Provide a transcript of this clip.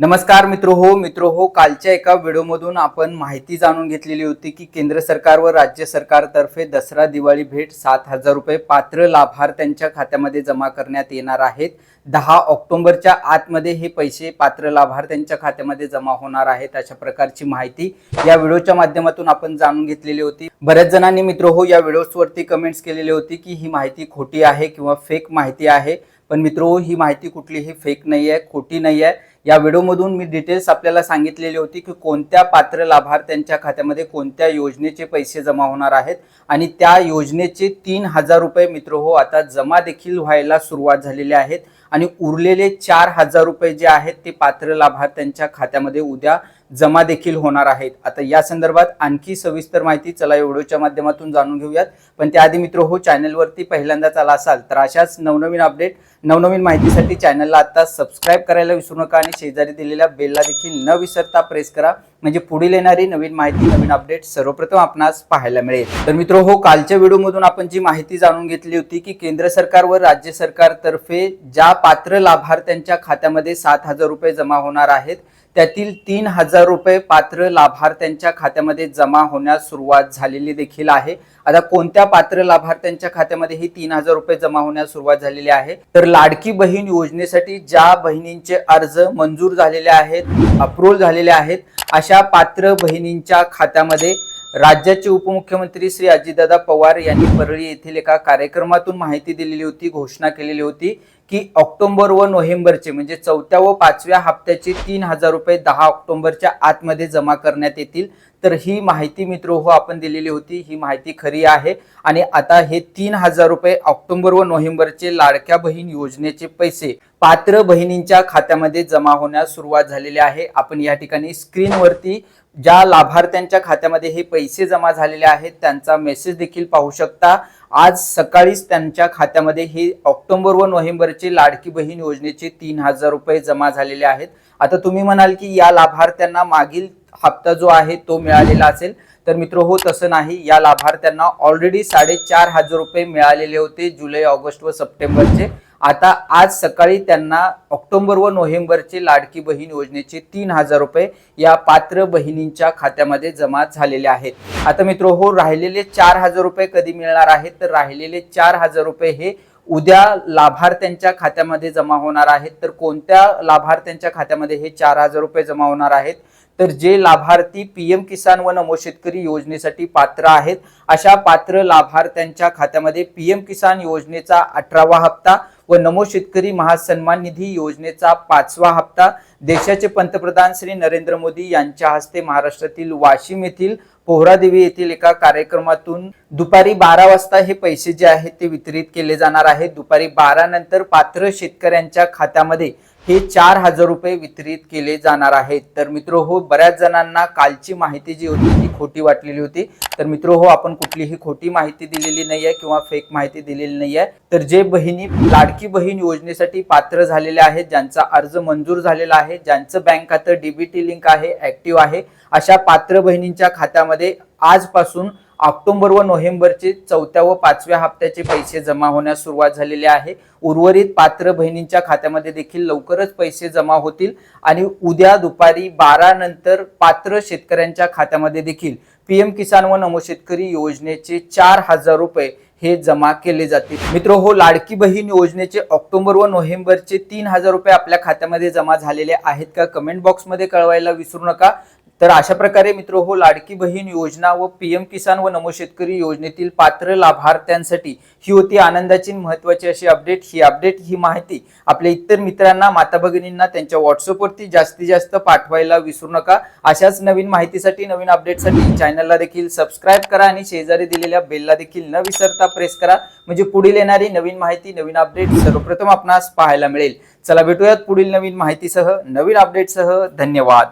नमस्कार मित्र हो मित्र हो कालच्या एका व्हिडिओमधून आपण माहिती जाणून घेतलेली होती की केंद्र सरकार व राज्य सरकारतर्फे दसरा दिवाळी भेट सात हजार रुपये पात्र लाभार्थ्यांच्या खात्यामध्ये जमा करण्यात येणार आहेत. दहा ऑक्टोबरच्या आतमध्ये हे पैसे पात्र लाभार्थ्यांच्या खात्यामध्ये जमा होणार आहेत अशा प्रकारची माहिती या व्हिडिओच्या माध्यमातून आपण जाणून घेतलेली होती. बऱ्याच जणांनी मित्र हो या व्हिडिओजवरती कमेंट्स केलेली होती की ही माहिती खोटी आहे किंवा फेक माहिती आहे. पण मित्रो हो, ही माहिती कुठलीही फेक नाही आहे खोटी नाही आहे या व्हिडिओमधून मी डिटेल्स आपल्याला सांगितलेली होती की कोणत्या पात्र लाभार्थ्यांच्या खात्यामध्ये कोणत्या योजनेचे पैसे जमा होणार आहेत आणि त्या योजनेचे तीन हजार रुपये मित्र हो आता जमा देखील व्हायला सुरुवात झालेली आहेत. आणि उरलेले चार हजार रुपये जे आहेत ते पात्र लाभार्थ्यांच्या खात्यामध्ये उद्या जमा देखील होणार आहेत. आता या संदर्भात आणखी सविस्तर माहिती चला व्हिडिओच्या माध्यमातून जाणून घेऊयात. पण त्याआधी मित्र हो चॅनलवरती पहिल्यांदाच आला असाल तर अशाच नवनवीन अपडेट नवनवीन माहितीसाठी चॅनलला आता सबस्क्राईब करायला विसरू नका आणि शेजारी दिलेल्या बेलला देखील न विसरता प्रेस करा. म्हणजे पुढील येणारी नवीन माहिती नवीन अपडेट सर्वप्रथम आपणास पाहायला मिळेल. तर मित्र हो कालच्या व्हिडिओमधून आपण जी माहिती जाणून घेतली होती की केंद्र सरकार व राज्य सरकारतर्फे ज्या पात्र लाभार्थ्यांच्या खात्यामध्ये सात हजार रुपये जमा होणार आहेत त्यातील तीन हजार रुपये पात्र लाभार्थ्यांच्या खात्यामध्ये जमा होण्यास सुरुवात झालेली देखील आहे. आता कोणत्या पात्र लाभार्थ्यांच्या खात्यामध्ये ही तीन हजार रुपये जमा होण्यास सुरुवात झालेली आहे? तर लाडकी बहीण योजनेसाठी ज्या बहिणींचे अर्ज मंजूर झालेले आहेत अप्रूव्ह झालेले आहेत अशा पात्र बहिणींच्या खात्यामध्ये राज्याचे उपमुख्यमंत्री श्री अजितदादा पवार यांनी परळी येथील एका कार्यक्रमातून माहिती दिलेली होती घोषणा केलेली होती की ऑक्टोबर व नोव्हेंबरचे म्हणजे चौथ्या व पाचव्या हप्त्याचे तीन हजार रुपये दहा ऑक्टोबरच्या आतमध्ये जमा करण्यात येतील. तर ही माहिती मित्र हो आपण दिलेली होती. ही माहिती खरी आहे. आणि आता हे तीन हजार रुपये ऑक्टोबर व नोव्हेंबरचे लाडक्या बहीण योजनेचे पैसे पात्र बहिणींच्या खात्यामध्ये जमा होण्यास सुरुवात झालेली आहे. आपण या ठिकाणी स्क्रीनवरती ज्या लाभार्थ्यांच्या खात्यामध्ये हे पैसे जमा झालेले आहेत त्यांचा मेसेज देखील पाहू शकता. आज सकाळीच त्यांच्या खात्यामध्ये हे ऑक्टोबर व नोव्हेंबरचे लाडकी बहीण योजनेचे तीन हजार रुपये जमा झालेले आहेत. आता तुम्ही म्हणाल की या लाभार्थ्यांना मागील हप्ता जो आहे तो मिळालेला असेल. तर मित्र हो तसं नाही. या लाभार्थ्यांना ऑलरेडी साडेचार हजार रुपये मिळालेले होते जुलै ऑगस्ट व सप्टेंबरचे. आता आज सकाळी त्यांना ऑक्टोबर व नोव्हेंबरचे लाडकी बहीण योजनेचे तीन हजार रुपये या पात्र बहिणींच्या खात्यामध्ये जमा झालेले आहेत. आता मित्र हो राहिलेले चार हजार रुपये कधी मिळणार आहेत? तर राहिलेले चार हजार रुपये हे उद्या लाभार्थ्यांच्या खात्यामध्ये जमा होणार आहेत. तर कोणत्या लाभार्थ्यांच्या खात्यामध्ये हे चार हजार रुपये जमा होणार आहेत? तर जे लाभार्थी पीएम किसान व नमो शेतकरी योजनेसाठी पात्र आहेत अशा पात्र लाभार्थ्यांच्या खात्यामध्ये पीएम किसान योजनेचा अठरावा हप्ता व नमो शेतकरी महासन्मान निधी योजनेचा पाचवा हप्ता देशाचे पंतप्रधान श्री नरेंद्र मोदी यांच्या हस्ते महाराष्ट्रातील वाशिम येथील पोहरादेवी येथील एका कार्यक्रमातून दुपारी बारा वाजता हे पैसे जे आहेत ते वितरित केले जाणार आहेत. दुपारी बारा नंतर पात्र शेतकऱ्यांच्या खात्यामध्ये हे चार हजार रुपये वितरित केले जाणार आहेत. तर मित्र हो बऱ्याच जणांना कालची माहिती जी होती ती खोटी वाटलेली होती. तर मित्र हो आपण कुठलीही खोटी माहिती दिलेली नाही आहे किंवा फेक माहिती दिलेली नाही आहे तर जे बहिणी लाडकी बहीण योजनेसाठी पात्र झालेले आहेत ज्यांचा अर्ज मंजूर झालेला आहे ज्यांचं बँक खातं डीबीटी लिंक आहे ऍक्टिव्ह आहे अशा पात्र बहिणींच्या खात्यामध्ये आजपासून ऑक्टोबर व नोव्हेंबरचे चौथ्या व पाचव्या हप्त्याचे पैसे जमा होण्यास सुरुवात झालेली आहे. उर्वरित पात्र बहिणींच्या खात्यामध्ये देखील लवकरच पैसे जमा होतील आणि उद्या दुपारी बारा नंतर पात्र शेतकऱ्यांच्या खात्यामध्ये देखील पीएम किसान व नमो शेतकरी योजनेचे चार हजार रुपये हे जमा केले जातील. मित्र हो लाडकी बहीण योजनेचे ऑक्टोबर व नोव्हेंबरचे तीन हजार रुपये आपल्या खात्यामध्ये जमा झालेले आहेत का? कमेंट बॉक्समध्ये कळवायला विसरू नका. तर अशा प्रकारे मित्र हो लाडकी बहीण योजना व पीएम किसान व नमो शेतकरी योजनेतील पात्र लाभार्थ्यांसाठी ही होती आनंदाची महत्वाची अशी अपडेट ही अपडेट ही माहिती आपल्या इतर मित्रांना माता भगिनींना त्यांच्या व्हॉट्सअपवरती जास्तीत जास्त पाठवायला विसरू नका. अशाच नवीन माहितीसाठी नवीन अपडेटसाठी चॅनलला देखील सबस्क्राईब करा आणि शेजारी दिलेल्या बेलला देखील न विसरता प्रेस करा. म्हणजे पुढील येणारी नवीन माहिती नवीन अपडेट सर्वप्रथम आपणास पाहायला मिळेल. चला भेटूयात पुढील नवीन माहितीसह नवीन अपडेटसह धन्यवाद.